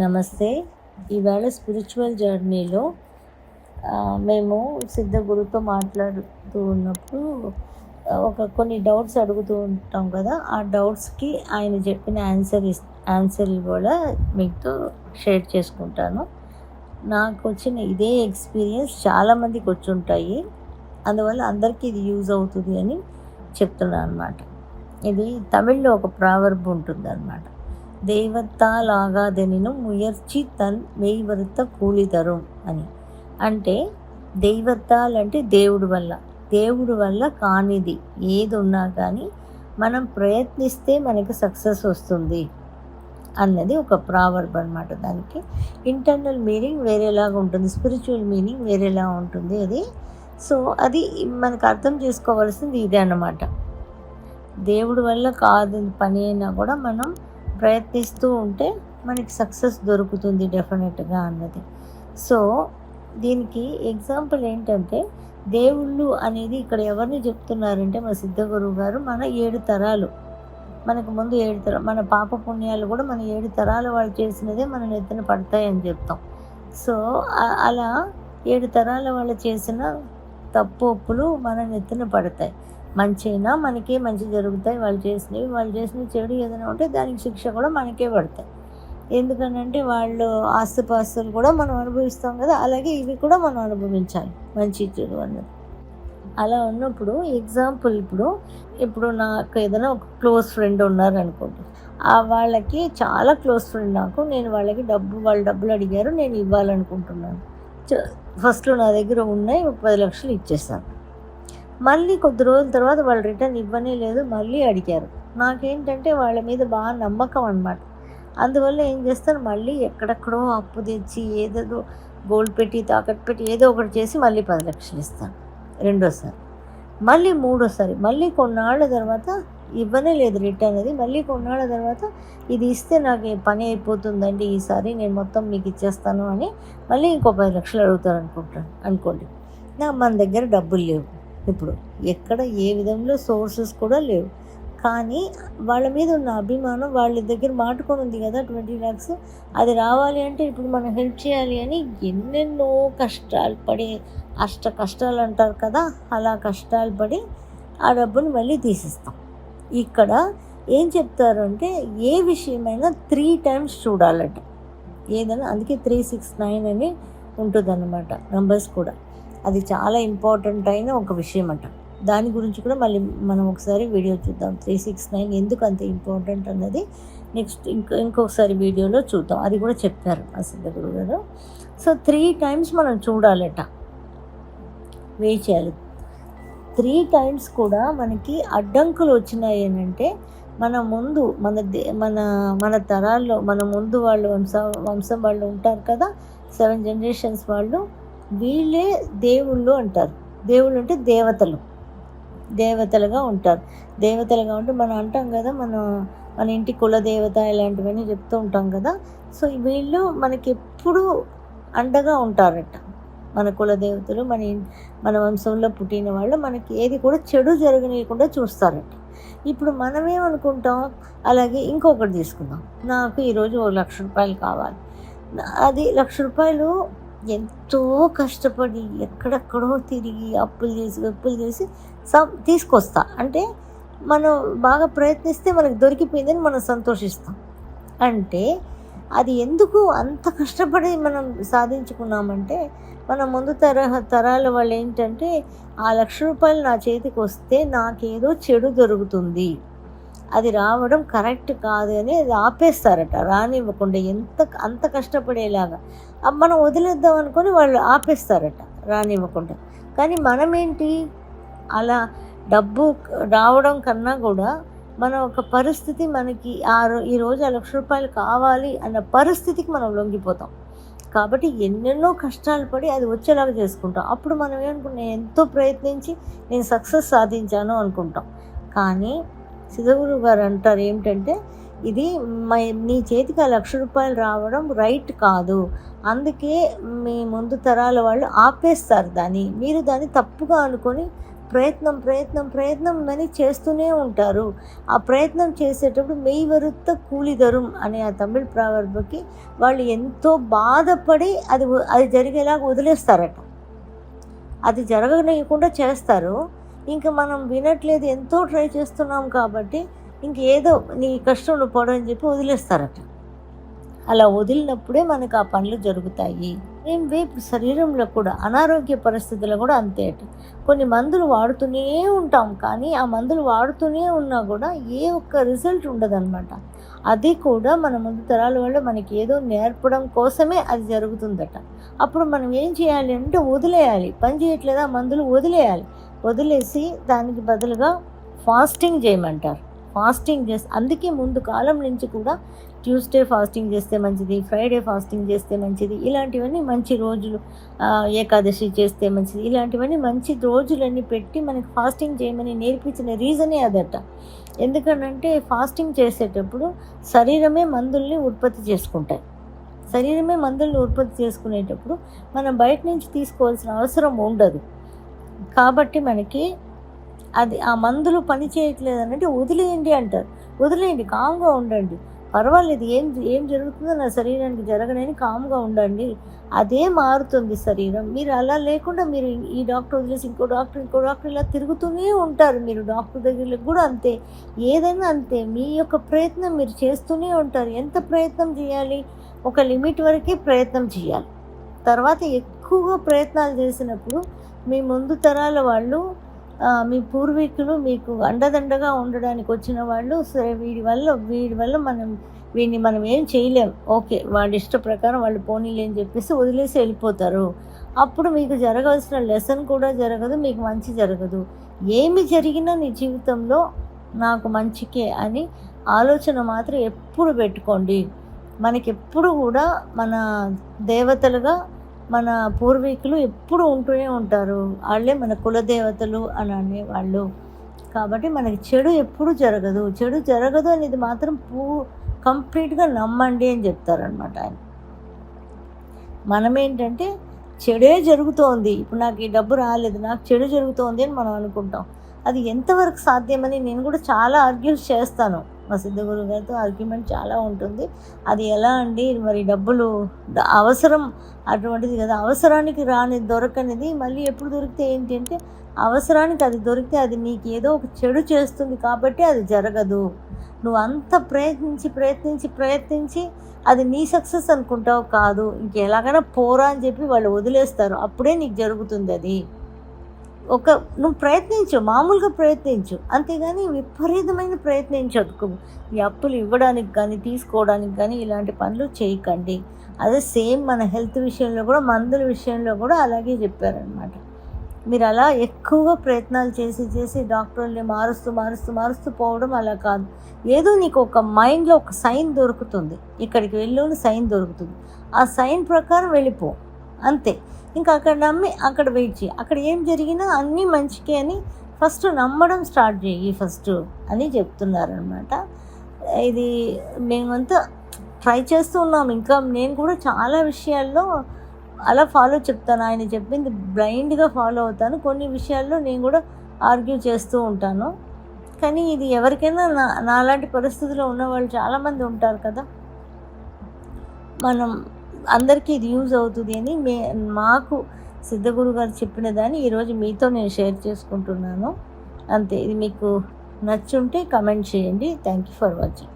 నమస్తే. ఈవేళ స్పిరిచువల్ జర్నీలో మేము సిద్ధ గురుతో మాట్లాడుతూ ఉన్నప్పుడు ఒక కొన్ని డౌట్స్ అడుగుతూ ఉంటాం కదా ఆ డౌట్స్కి ఆయన చెప్పిన ఆన్సర్ ఇస్ ఆన్సర్ కూడా మీతో షేర్ చేసుకుంటాను. నాకు వచ్చిన ఇదే ఎక్స్పీరియన్స్ చాలామందికి వచ్చి ఉంటాయి అందువల్ల అందరికీ ఇది యూజ్ అవుతుంది అని చెప్తున్నాను అనమాట ఇది తమిళ్ళో ఒక ప్రావర్బ్ ఉంటుంది అనమాట దైవత్తాల్ ఆగాదెనిను ముయర్చి తన్ మెయ్వరుత కూలితరం అని. అంటే దైవత్తాలంటే దేవుడు దేవుడి వల్ల దేవుడి వల్ల కానిది ఏది ఉన్నా కానీ మనం ప్రయత్నిస్తే మనకి సక్సెస్ వస్తుంది అన్నది ఒక ప్రావర్బ్ అనమాట దానికి. ఇంటర్నల్ మీనింగ్ వేరేలాగా ఉంటుంది స్పిరిచువల్ మీనింగ్ వేరేలా ఉంటుంది అది. సో అది మనకు అర్థం చేసుకోవాల్సింది ఇదే అన్నమాట. దేవుడి వల్ల కాదు పని అయినా కూడా మనం ప్రయత్నిస్తూ ఉంటే మనకి సక్సెస్ దొరుకుతుంది డెఫినెట్గా అన్నది. సో దీనికి ఎగ్జాంపుల్ ఏంటంటే దేవుళ్ళు అనేది ఇక్కడ ఎవరిని చెప్తున్నారంటే మా సిద్ధగురువు గారు మన ఏడు తరాలు. మనకు ముందు ఏడు తరాలు మన పాప పుణ్యాలు కూడా మన ఏడు తరాలు వాళ్ళు చేసినదే మన నెత్తిన పడతాయని చెప్తాం. సో అలా ఏడు తరాల వాళ్ళు చేసిన తప్పు ఒప్పులు మన నెత్తిన పడతాయి. మంచి అయినా మనకే మంచి జరుగుతాయి. వాళ్ళు చేసినవి వాళ్ళు చేసిన చెడు ఏదైనా ఉంటే దానికి శిక్ష కూడా మనకే పడతాయి. ఎందుకనంటే వాళ్ళు ఆస్తుపాస్తులు కూడా మనం అనుభవిస్తాం కదా అలాగే ఇవి కూడా మనం అనుభవించాలి. మంచి చెడు అన్నది. అలా ఉన్నప్పుడు ఎగ్జాంపుల్ ఇప్పుడు ఇప్పుడు నాకు ఏదైనా ఒక క్లోజ్ ఫ్రెండ్ ఉన్నారనుకోండి. ఆ వాళ్ళకి చాలా క్లోజ్ ఫ్రెండ్ నాకు. నేను వాళ్ళకి డబ్బు వాళ్ళు డబ్బులు అడిగారు నేను ఇవ్వాలనుకుంటున్నాను. ఫస్ట్లో నా దగ్గర ఉన్నాయి పది లక్షలు ఇచ్చేసాను మళ్ళీ కొద్ది రోజుల తర్వాత వాళ్ళు రిటర్న్ ఇవ్వనే లేదు మళ్ళీ అడిగారు. నాకేంటంటే వాళ్ళ మీద బాగా నమ్మకం అనమాట అందువల్ల ఏం చేస్తాను మళ్ళీ ఎక్కడెక్కడో అప్పు తెచ్చి ఏదేదో గోల్డ్ పెట్టి తాకట్టు పెట్టి ఏదో ఒకటి చేసి మళ్ళీ పది లక్షలు ఇస్తాను రెండోసారి. మళ్ళీ మూడోసారి మళ్ళీ కొన్నాళ్ళ తర్వాత ఇవ్వనే లేదు రిటర్న్ అది మళ్ళీ కొన్నాళ్ళ తర్వాత ఇది ఇస్తే నాకు పని అయిపోతుందండి ఈసారి నేను మొత్తం మీకు ఇచ్చేస్తాను అని మళ్ళీ ఇంకో పది లక్షలు అడుగుతారు అనుకుంటాను అనుకోండి. నా మన దగ్గర డబ్బులు లేవు. ఇప్పుడు ఎక్కడ ఏ విధంలో సోర్సెస్ కూడా లేవు. కానీ వాళ్ళ మీద ఉన్న అభిమానం వాళ్ళ దగ్గర మాటుకొని ఉంది కదా ట్వంటీ ల్యాక్స్. అది రావాలి అంటే ఇప్పుడు మనం హెల్ప్ చేయాలి అని ఎన్నెన్నో కష్టాలు పడి అష్ట కష్టాలు అంటారు కదా అలా కష్టాలు పడి ఆ డబ్బును మళ్ళీ తీసిస్తాం. ఇక్కడ ఏం చెప్తారు అంటే ఏ విషయమైనా త్రీ టైమ్స్ చూడాలట. ఏదైనా అందుకే త్రీ సిక్స్ నైన్ అని ఉంటుందన్నమాట నంబర్స్ కూడా. అది చాలా ఇంపార్టెంట్ అయిన ఒక విషయం అంట దాని గురించి కూడా మళ్ళీ మనం ఒకసారి వీడియో చూద్దాం. త్రీ సిక్స్ నైన్ ఎందుకు అంత ఇంపార్టెంట్ అన్నది నెక్స్ట్ ఇంకో ఇంకొకసారి వీడియోలో చూద్దాం. అది కూడా చెప్పారు మా సిద్ధగురు గారు. సో త్రీ టైమ్స్ మనం చూడాలట. వే చేయాలి. త్రీ టైమ్స్ కూడా మనకి అడ్డంకులు వచ్చినాయి అంటే మన ముందు మన దే మన మన తరాల్లో మన ముందు వాళ్ళు వంశ వంశం వాళ్ళు ఉంటారు కదా సెవెన్ జనరేషన్స్ వాళ్ళు వీళ్ళే దేవుళ్ళు అంటారు. దేవుళ్ళు అంటే దేవతలు. దేవతలుగా ఉంటారు. దేవతలుగా ఉంటే మనం అంటాం కదా మన మన ఇంటి కులదేవత ఇలాంటివన్నీ చెప్తూ ఉంటాం కదా. సో వీళ్ళు మనకి ఎప్పుడూ అండగా ఉంటారట. మన కులదేవతలు మన మన వంశంలో పుట్టిన వాళ్ళు మనకి ఏది కూడా చెడు జరగనీయకుండా చూస్తారట. ఇప్పుడు మనమేమనుకుంటాం అలాగే ఇంకొకటి తీసుకుందాం. నాకు ఈరోజు ఒక లక్ష రూపాయలు కావాలి. అది లక్ష రూపాయలు ఎంతో కష్టపడి ఎక్కడెక్కడో తిరిగి అప్పులు చేసి అప్పులు చేసి సం తీసుకొస్తా. అంటే మనం బాగా ప్రయత్నిస్తే మనకు దొరికిపోయిందని మనం సంతోషిస్తాం. అంటే అది ఎందుకు అంత కష్టపడి మనం సాధించుకున్నామంటే మన ముందు తరహ తరాల వాళ్ళు ఏంటంటే ఆ లక్ష రూపాయలు నా చేతికి వస్తే నాకేదో చెడు దొరుకుతుంది. అది రావడం కరెక్ట్ కాదు అని అది ఆపేస్తారట. రానివ్వకుండా ఎంత అంత కష్టపడేలాగా. మనం వదిలేద్దాం అనుకొని వాళ్ళు ఆపేస్తారట రానివ్వకుండా. కానీ మనమేంటి? అలా డబ్బు రావడం కన్నా కూడా మన ఒక పరిస్థితి మనకి ఆ రో ఈ రోజు ఆ లక్ష రూపాయలు కావాలి అన్న పరిస్థితికి మనం లొంగిపోతాం. కాబట్టి ఎన్నెన్నో కష్టాలు పడి అది వచ్చేలాగా చేసుకుంటాం. అప్పుడు మనం ఏమనుకుంటాం? ఎంతో ప్రయత్నించి నేను సక్సెస్ సాధించాను అనుకుంటాం. కానీ సిద్ధగురు గారు అంటారు ఏమిటంటే ఇది మై- నీ చేతికి ఆ లక్ష రూపాయలు రావడం రైట్ కాదు. అందుకే మీ ముందు తరాల వాళ్ళు ఆపేస్తారు దాన్ని. మీరు దాన్ని తప్పుగా అనుకొని ప్రయత్నం ప్రయత్నం ప్రయత్నం అని చేస్తూనే ఉంటారు. ఆ ప్రయత్నం చేసేటప్పుడు మెయ్యి వరుత్త కూలిదరుం అనే ఆ తమిళ ప్రావర్బకి వాళ్ళు ఎంతో బాధపడి అది అది జరిగేలాగా వదిలేస్తారట. అది జరగనీయకుండా చేస్తారు. ఇంకా మనం వినట్లేదు ఎంతో ట్రై చేస్తున్నాం కాబట్టి ఇంకేదో నీ కష్టంలో పడు అని చెప్పి వదిలేస్తారట. అలా వదిలినప్పుడే మనకు ఆ పనులు జరుగుతాయి. ఏం వేపు శరీరంలో కూడా అనారోగ్య పరిస్థితుల్లో కూడా అంతే అట. కొన్ని మందులు వాడుతూనే ఉంటాం కానీ ఆ మందులు వాడుతూనే ఉన్నా కూడా ఏ ఒక్క రిజల్ట్ ఉండదన్నమాట. అది కూడా మన ముందు తరాల వల్ల మనకి ఏదో నేర్పడం కోసమే అది జరుగుతుందట. అప్పుడు మనం ఏం చేయాలి అంటే వదిలేయాలి. పని చేయట్లేదా? మందులు వదిలేయాలి. వదిలేసి దానికి బదులుగా ఫాస్టింగ్ చేయమంటారు. ఫాస్టింగ్ చేస్తే అందుకే ముందు కాలం నుంచి కూడా ట్యూస్డే ఫాస్టింగ్ చేస్తే మంచిది ఫ్రైడే ఫాస్టింగ్ చేస్తే మంచిది ఇలాంటివన్నీ మంచి రోజులు ఏకాదశి చేస్తే మంచిది ఇలాంటివన్నీ మంచి రోజులన్నీ పెట్టి మనకి ఫాస్టింగ్ చేయమని నేర్పించిన రీజనే అదట. ఎందుకంటే ఫాస్టింగ్ చేసేటప్పుడు శరీరమే మందుల్ని ఉత్పత్తి చేసుకుంటాయి. శరీరమే మందుల్ని ఉత్పత్తి చేసుకునేటప్పుడు మనం బయట నుంచి తీసుకోవాల్సిన అవసరం ఉండదు. కాబట్టి మనకి అది ఆ మందులు పని చేయట్లేదు అంటే వదిలేయండి అంటారు. వదిలేయండి కామ్గా ఉండండి. పర్వాలేదు ఏం ఏం జరుగుతుందో నా శరీరానికి జరగనని కామ్గా ఉండండి. అదే మారుతుంది శరీరం. మీరు అలా లేకుండా మీరు ఈ డాక్టర్ వదిలేసి ఇంకో డాక్టర్ ఇంకో డాక్టర్ ఇలా తిరుగుతూనే ఉంటారు మీరు డాక్టర్ దగ్గరికి కూడా అంతే. ఏదైనా అంతే. మీ యొక్క ప్రయత్నం మీరు చేస్తూనే ఉంటారు. ఎంత ప్రయత్నం చేయాలి? ఒక లిమిట్ వరకే ప్రయత్నం చేయాలి. తర్వాత ఎక్కువగా ప్రయత్నాలు చేసినప్పుడు మీ ముందు తరాల వాళ్ళు మీ పూర్వీకులు మీకు అండదండగా ఉండడానికి వచ్చిన వాళ్ళు సరే వీడి వల్ల వీడి వల్ల మనం వీడిని మనం ఏం చేయలేం. ఓకే వాళ్ళ ఇష్ట ప్రకారం వాళ్ళు పోనీలే అని చెప్పేసి వదిలేసి వెళ్ళిపోతారు. అప్పుడు మీకు జరగాల్సిన లెసన్ కూడా జరగదు మీకు మంచి జరగదు. ఏమి జరిగినా నీ జీవితంలో నాకు మంచికే అని ఆలోచన మాత్రం ఎప్పుడు పెట్టుకోండి. మనకెప్పుడు కూడా మన దేవతలుగా మన పూర్వీకులు ఎప్పుడు ఉంటూనే ఉంటారు. వాళ్ళే మన కులదేవతలు అని అనేవాళ్ళు. కాబట్టి మనకి చెడు ఎప్పుడు జరగదు. చెడు జరగదు అనేది మాత్రం పూ కంప్లీట్గా నమ్మండి అని చెప్తారనమాట ఆయన. మనం ఏంటంటే చెడే జరుగుతోంది. ఇప్పుడు నాకు ఈ డబ్బు రాలేదు. నాకు చెడు జరుగుతోంది అని మనం అనుకుంటాం. అది ఎంతవరకు సాధ్యమని నేను కూడా చాలా ఆర్గ్యూస్ చేస్తాను. మా సిద్ధగురు గారితో ఆర్గ్యుమెంట్ చాలా ఉంటుంది. అది ఎలా అండి? మరి డబ్బులు అవసరం అటువంటిది కదా. అవసరానికి రాని దొరకనిది మళ్ళీ ఎప్పుడు దొరికితే ఏంటంటే అవసరానికి అది దొరికితే అది నీకు ఏదో ఒక చెడు చేస్తుంది కాబట్టి అది జరగదు. నువ్వు అంత ప్రయత్నించి ప్రయత్నించి ప్రయత్నించి అది నీ సక్సెస్ అనుకుంటావు కాదు. ఇంకెలాగైనా పోరా అని చెప్పి వాళ్ళు వదిలేస్తారు. అప్పుడే నీకు జరుగుతుంది అది. ఒక నువ్వు ప్రయత్నించు మామూలుగా ప్రయత్నించు. అంతేగాని విపరీతమైన ప్రయత్నించదు ఈ అప్పులు ఇవ్వడానికి కానీ తీసుకోవడానికి కానీ ఇలాంటి పనులు చేయకండి. అదే సేమ్ మన హెల్త్ విషయంలో కూడా మందుల విషయంలో కూడా అలాగే చెప్పారనమాట మీరు అలా ఎక్కువగా ప్రయత్నాలు చేసి చేసి డాక్టర్ని మారుస్తూ మారుస్తూ మారుస్తూ పోవడం అలా కాదు. ఏదో నీకు ఒక మైండ్లో ఒక సైన్ దొరుకుతుంది. ఇక్కడికి వెళ్ళి సైన్ దొరుకుతుంది. ఆ సైన్ ప్రకారం వెళ్ళిపో. అంతే. ఇంకా అక్కడ నమ్మి అక్కడ వెయిట్ చేయి అక్కడ ఏం జరిగినా అన్నీ మంచికే అని ఫస్ట్ నమ్మడం స్టార్ట్ చేయి ఫస్ట్ అని చెప్తున్నారనమాట ఇది మేమంతా ట్రై చేస్తూ ఉన్నాం. ఇంకా నేను కూడా చాలా విషయాల్లో అలా ఫాలో చెప్తాను. ఆయన చెప్పింది బ్లైండ్గా ఫాలో అవుతాను. కొన్ని విషయాల్లో నేను కూడా ఆర్గ్యూ చేస్తూ ఉంటాను. కానీ ఇది ఎవరికైనా నా నాలాంటి పరిస్థితిలో ఉన్న వాళ్ళు చాలామంది ఉంటారు కదా. మనం అందరికీ ఇది యూజ్ అవుతుంది అని మే మాకు సిద్ధగురు గారు చెప్పిన దాన్ని ఈరోజు మీతో నేను షేర్ చేసుకుంటున్నాను. అంతే ఇది మీకు నచ్చుంటే కమెంట్ చేయండి. Thank you for watching